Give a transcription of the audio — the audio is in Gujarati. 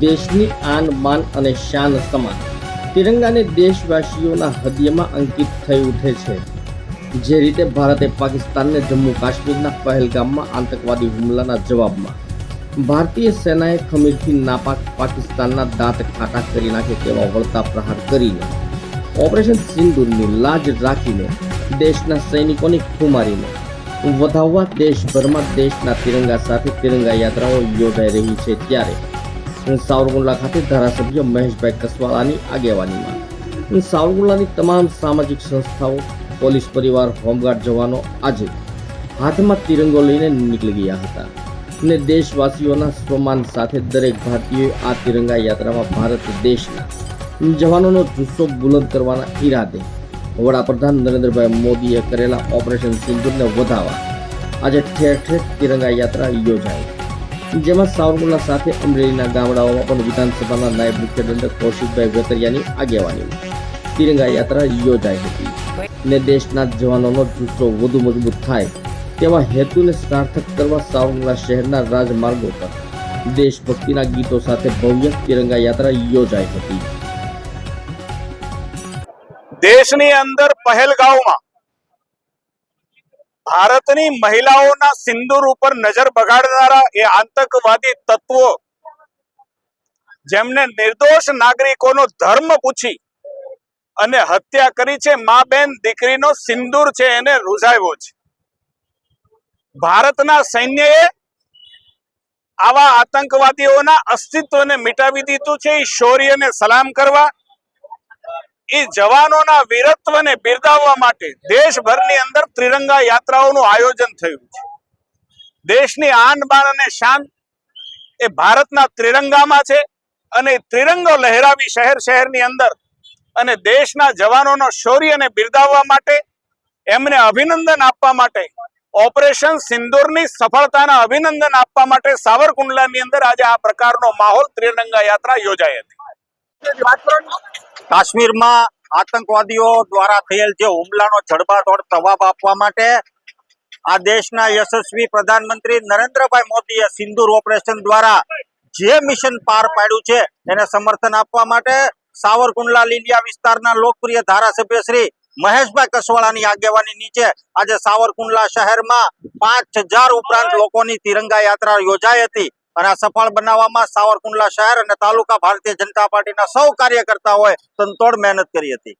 દેશની આન બાન અને શાન સમાન. તિરંગાને દેશવાસીઓના હૃદયમાં અંકિત થઈ ઉઠે છે. જે રીતે ભારતે પાકિસ્તાનને જમ્મુ કાશ્મીરના પહેલગામમાં આતંકવાદી હુમલાના જવાબમાં ભારતીય સેનાએ ખમીરથી નાપાક પાકિસ્તાનના દાંત ખાટા કરી નાખે તેવા વળતા પ્રહાર કરીને ઓપરેશન સિંદુરની લાજ રાખીને દેશના સૈનિકોની ખુમારીને વધાવવા દેશભરમાં દેશના તિરંગા સાથે તિરંગા યાત્રાઓ યોજાઈ રહી છે ત્યારે સાવરકુંડલા ખાતે ધારાસભ્ય મહેશભાઈ કસવાળાની આગેવાનીમાં. સાવરકુંડલાની તમામ સામાજિક સંસ્થાઓ, પોલીસ પરિવાર, હોમગાર્ડ જવાનો આજે હાથમાં તિરંગો લઈને નીકળી ગયા હતા. અને દેશવાસીઓના સ્વમાન સાથે દરેક ભારતીયોએ આ તિરંગા યાત્રામાં ભારત દેશના જવાનોનો જુસ્સો બુલંદ કરવાના ઈરાદે વડાપ્રધાન નરેન્દ્રભાઈ મોદીએ કરેલા ઓપરેશન સિંધુને વધાવવા આજે ઠેર ઠેર તિરંગા યાત્રા યોજાઈ. જેમાં સાવરકુંડલા સાથે અમરેલીના ગામડાઓમાં પણ વિધાનસભાના નાયબ મુખ્ય દંડક કૌશિકભાઈ વેતરિયાની આગેવાની તિરંગા યાત્રા યોજાઈ હતી ને દેશના જવાનોનો જુસ્સો વધુ મજબૂત થાય તેવા હેતુને સાર્થક કરવા સાવરકુંડલા શહેરના રાજમાર્ગો પર દેશભક્તિના ગીતો સાથે ભવ્ય તિરંગા યાત્રા યોજાઈ હતી. દેશની અંદર પહેલગાંવમાં ભારતની મહિલાઓના સિંદૂર ઉપર નજર બગાડનારા એ આતંકવાદી તત્વો, જેમને નિર્દોષ નાગરિકોનો ધર્મ પૂછી અને હત્યા કરી છે, મા બેન દીકરીનો સિંદૂર છે, એને રૂઝાવ્યો છે. ભારતના સૈન્યએ આવા આતંકવાદીઓના અસ્તિત્વને મિટાવી દીધું છે એ શૌર્યને સલામ કરવા જવાનોના વીરત્વને બિરદાવવા માટે દેશભરની અંદર ત્રિરંગા યાત્રાઓનું આયોજન થયું છે. દેશની આન બાન અને શાન એ ભારતના ત્રિરંગામાં છે અને ત્રિરંગો લહેરાવી શહેર શહેરની અંદર અને દેશના જવાનોનો શૌર્યને બિરદાવવા માટે એમને અભિનંદન આપવા માટે ઓપરેશન સિંદૂરની સફળતાના અભિનંદન આપવા માટે સાવરકુંડલાની અંદર આજે આ પ્રકારનો માહોલ ત્રિરંગા યાત્રા યોજાઈ હતી. કાશ્મીરમાં આતંકવાદીઓ દ્વારા થયેલ જે હુમલાનો જડબાતોડ જવાબ આપવા માટે આ દેશના યશસ્વી પ્રધાનમંત્રી નરેન્દ્રભાઈ મોદીએ સિંદુર ઓપરેશન દ્વારા જે મિશન પાર પાડ્યું છે, એને સમર્થન આપવા માટે સાવરકુંડલા લીલિયા વિસ્તારના લોકપ્રિય ધારાસભ્ય શ્રી મહેશભાઈ કસવાળાની આગેવાની નીચે આજે સાવરકુંડલા શહેરમાં પાંચ ઉપરાંત લોકોની તિરંગા યાત્રા યોજાઈ હતી. અને આ સફળ બનાવવામાં સાવરકુંડલા શહેર અને તાલુકા ભારતીય જનતા પાર્ટીના સૌ કાર્યકર્તાઓએ તનતોડ મહેનત કરી હતી.